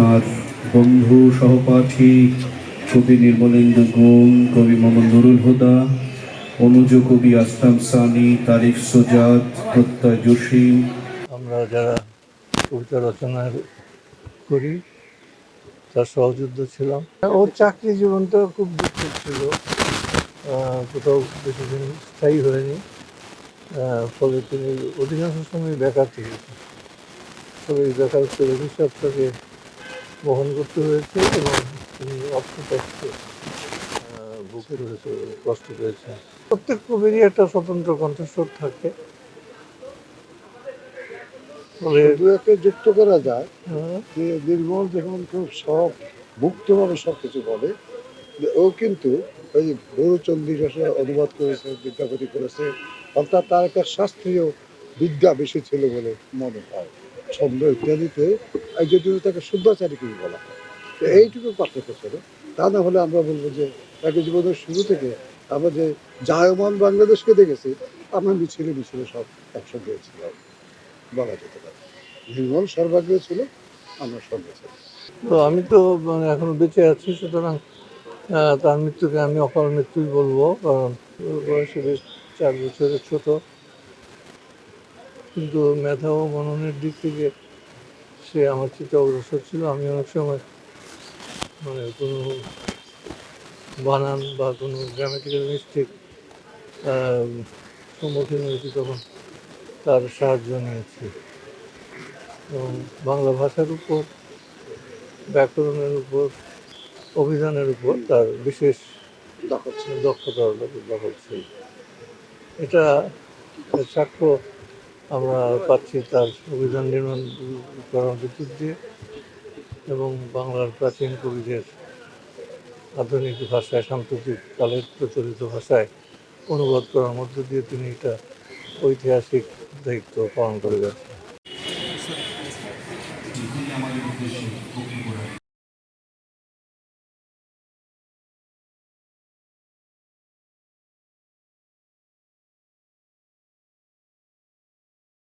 তার বন্ধু, সহপাঠী, কবি নির্মলেন্দু গুণ, কবি মোহাম্মদ নুরুল হুদা, অনুজ কবি আসলাম সানি তারিফ সোজাদ প্রত্যয় জসিম। আমরা যারা কবিতা রচনা করি, তার সহযোদ্ধ ছিলাম। ওর চাকরি জীবনটা খুব দুঃখ ছিল। কোথাও বেশি দিন স্থায়ী হয়নি। ফলে তিনি অধিকাংশ সময় বেকার থেকেছেন ফলে এই বেকারত্বের অভিশাপ তাকে বহন করতে হয়েছে এবং তিনি অর্থ কষ্ট বুকে রয়েছে কষ্ট পেয়েছেন। প্রত্যেক কবিরই একটা স্বতন্ত্র কণ্ঠস্বর থাকে। ফলে দু একে যুক্ত করা যায় আহ, যে নির্মল যখন খুব সব মুক্তভাবে সব কিছু বলে ও কিন্তু ওই যে গৌরচন্দ্রী রসে অনুবাদ করেছে বিদ্যাপতি করেছে অর্থাৎ তার একটা শাস্ত্রীয় বিদ্যা বেশি ছিল বলে মনে হয়। ছন্দ ইত্যাদিতে এই যদিও তাকে শুদ্ধাচারী কি বলা হয়। তো এইটুকু পার্থক্য ছিল। তা না হলে আমরা বলব যে তাকে জীবনের শুরু থেকে আমরা যে জায়মান বাংলাদেশকে দেখেছি, আমরা মিছিলে মিছিলে সব একসঙ্গে ছিলাম বলা যেতে পারে। নির্মল সর্বাগ্রে ছিল, আমরা সঙ্গে ছিলাম তো আমি তো মানে এখনও বেঁচে আছি, সুতরাং তার মৃত্যুকে আমি অকাল মৃত্যুই বলব, কারণ বয়সে বেশ চার বছরের ছোট। কিন্তু মেধা ও মননের দিক থেকে সে আমার চিত্তে অগ্রসর ছিল। আমি অনেক সময় মানে কোনো বানান বা কোনো গ্রামেটিক্যাল মিস্টেক সম্মুখীন হয়েছি তখন তার সাহায্য নিয়েছি। এবং বাংলা ভাষার উপর, ব্যাকরণের উপর, অভিধানের উপর তার বিশেষ ছিল দক্ষতা দখল ছিল। এটা সাক্ষ্য আমরা পাচ্ছি তার অভিধান নির্মাণ করার ভিতর দিয়ে এবং বাংলার প্রাচীন কবিদের আধুনিক ভাষায়, সাম্প্রতিক কালের প্রচলিত ভাষায় অনুবাদ করার মধ্য দিয়ে তিনি এটা ঐতিহাসিক দায়িত্ব পালন করে গেছেন